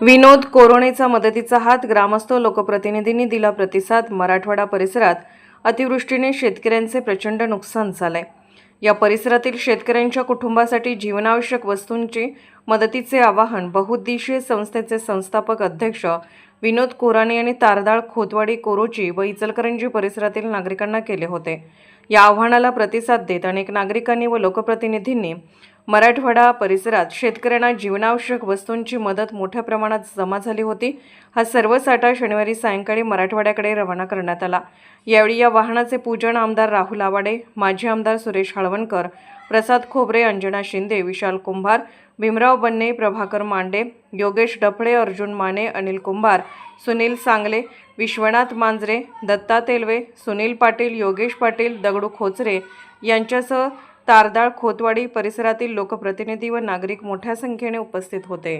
विनोद कोरोनेचा मदतीचा हात ग्रामस्थ लोकप्रतिनिधींनी दिला प्रतिसाद मराठवाडा परिसरात अतिवृष्टीने शेतकऱ्यांचे प्रचंड नुकसान झालंय. या परिसरातील शेतकऱ्यांच्या कुटुंबासाठी जीवनावश्यक वस्तूंची मदतीचे आवाहन बहुउद्देशीय संस्थेचे संस्थापक अध्यक्ष विनोद कोराणे यांनी तारदाळ खोतवाडी कोरोची व इचलकरंजी परिसरातील नागरिकांना केले होते. या आव्हानाला प्रतिसाद देत अनेक नागरिकांनी व लोकप्रतिनिधींनी मराठवाडा परिसरात शेतकऱ्यांना जीवनावश्यक वस्तूंची मदत मोठ्या प्रमाणात जमा झाली होती. हा सर्व साठा शनिवारी सायंकाळी मराठवाड्याकडे रवाना करण्यात आला. यावेळी या वाहनाचे पूजन आमदार राहुल आवाडे माजी आमदार सुरेश हळवणकर प्रसाद खोबरे अंजना शिंदे विशाल कुंभार भीमराव बन्ने प्रभाकर मांडे योगेश डफळे अर्जुन माने अनिल कुंभार सुनील सांगले विश्वनाथ मांजरे दत्ता तेलवे सुनील पाटील योगेश पाटील दगडू खोचरे यांच्यासह तारदाळ खोतवाडी परिसरातील लोकप्रतिनिधी व नागरिक मोठ्या संख्येने उपस्थित होते.